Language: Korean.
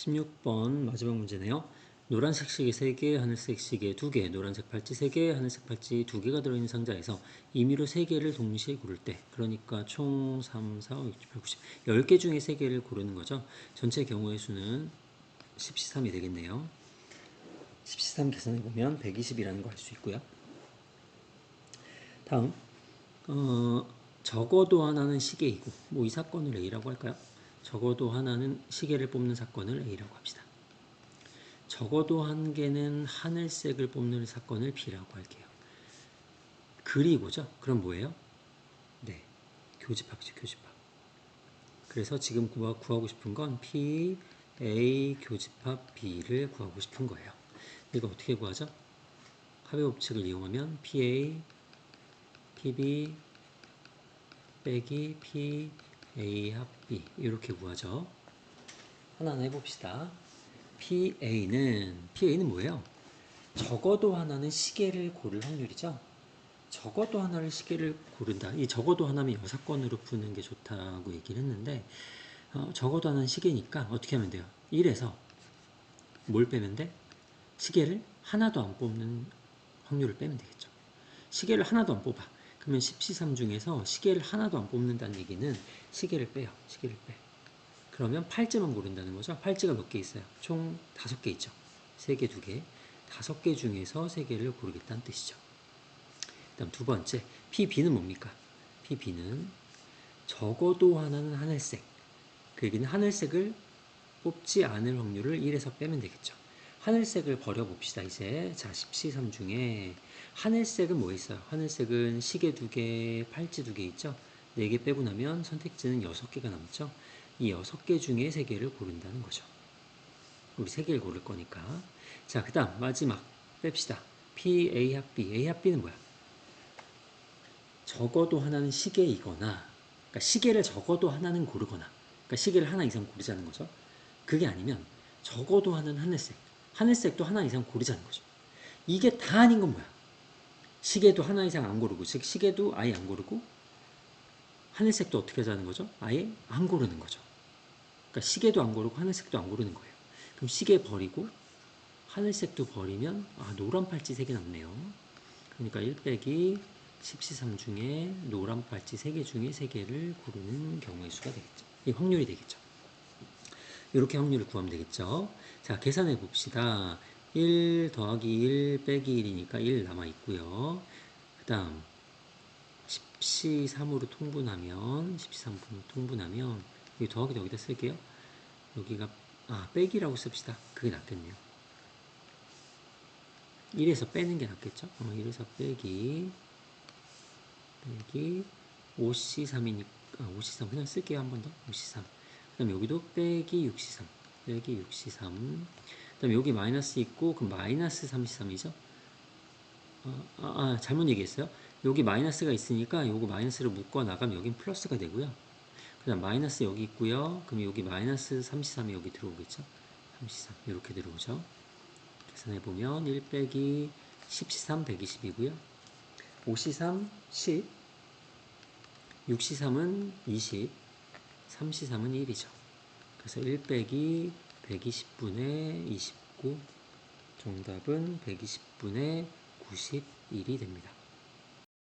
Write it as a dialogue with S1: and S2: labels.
S1: 16번 마지막 문제네요. 노란색 시계 3개, 하늘색 시계 2개, 노란색 팔찌 3개, 하늘색 팔찌 2개가 들어있는 상자에서 임의로 3개를 동시에 고를 때 그러니까 총 3, 4, 5, 6, 7, 8, 90 10개 중에 3개를 고르는 거죠. 전체 경우의 수는 10C3이 되겠네요. 10C3 계산해보면 120이라는 거 알 수 있고요. 다음 어, 적어도 하나는 시계이고 뭐 이 사건을 A라고 할까요? 적어도 하나는 시계를 뽑는 사건을 A라고 합시다. 적어도 한 개는 하늘색을 뽑는 사건을 B라고 할게요. 그리고죠. 그럼 뭐예요? 네, 교집합이죠. 교집합. 그래서 지금 구하, 구하고 싶은 건 P, A 교집합 B를 구하고 싶은 거예요. 이거 어떻게 구하죠? 합의 법칙을 이용하면 PA, PB 빼기 P, A 합 B 이렇게 구하죠. 하나는 해봅시다. PA는 PA는 뭐예요? 적어도 하나는 시계를 고를 확률이죠. 적어도 하나를 시계를 고른다. 이 적어도 하나면 여섯 건으로 푸는 게 좋다고 얘기를 했는데 어, 적어도 하나는 시계니까 어떻게 하면 돼요? 1에서 뭘 빼면 돼? 시계를 하나도 안 뽑는 확률을 빼면 되겠죠. 시계를 하나도 안 뽑아. 그러면 10C3 중에서 시계를 하나도 안 뽑는다는 얘기는 시계를 빼요. 시계를 빼. 그러면 팔찌만 고른다는 거죠. 팔찌가 몇 개 있어요? 총 다섯 개 있죠. 세 개, 두 개. 다섯 개 중에서 세 개를 고르겠다는 뜻이죠. 그다음 두 번째, PB는 뭡니까? PB는 적어도 하나는 하늘색. 그 얘기는 하늘색을 뽑지 않을 확률을 1에서 빼면 되겠죠. 하늘색을 버려봅시다, 이제. 자, 10C3 중에 하늘색은 뭐 있어요? 하늘색은 시계 두 개, 팔찌 두 개 있죠? 네 개 빼고 나면 선택지는 여섯 개가 남죠? 이 여섯 개 중에 세 개를 고른다는 거죠. 우리 세 개를 고를 거니까. 자, 그 다음, 마지막. 뺍시다. P, A 합 B. A 합 B는 뭐야? 적어도 하나는 시계이거나, 그러니까 시계를 적어도 하나는 고르거나, 그러니까 시계를 하나 이상 고르자는 거죠. 그게 아니면 적어도 하나는 하늘색, 하늘색도 하나 이상 고르자는 거죠. 이게 다 아닌 건 뭐야? 시계도 하나 이상 안 고르고, 즉 시계도 아예 안 고르고, 하늘색도 어떻게 하자는 거죠? 아예 안 고르는 거죠. 그러니까 시계도 안 고르고 하늘색도 안 고르는 거예요. 그럼 시계 버리고 하늘색도 버리면 아 노란 팔찌 3개 남네요. 그러니까 1 빼기 10C3 중에 노란 팔찌 3개 중에 3개를 고르는 경우의 수가 되겠죠. 이 확률이 되겠죠. 이렇게 확률을 구하면 되겠죠. 자, 계산해 봅시다. 1 더하기 1 빼기 1이니까 1 남아 있고요. 그 다음 10C3으로 통분하면 10C3으로 통분하면 여기 더하기 여기다 쓸게요. 여기가 아 빼기라고 씁시다. 그게 낫겠네요. 1에서 빼는 게 낫겠죠? 어, 1에서 빼기 빼기 5C3이니까 아, 5C3 그냥 쓸게요. 한 번 더. 5C3 그 다음 여기도 빼기 6C3 빼기 6C3 그 다음 여기 마이너스 있고 그럼 마이너스 3C3이죠? 아, 아, 아, 잘못 얘기했어요. 여기 마이너스가 있으니까 요거 마이너스를 묶어 나가면 여긴 플러스가 되고요. 그 다음 마이너스 여기 있고요. 그럼 여기 마이너스 33이 여기 들어오겠죠. 33 이렇게 들어오죠. 계산해보면 1 빼기 10C3 120이고요. 5C3 10 6C3은 20 3C3은 1이죠. 그래서 1 빼기 120분의 29 정답은 120분의 91이 됩니다.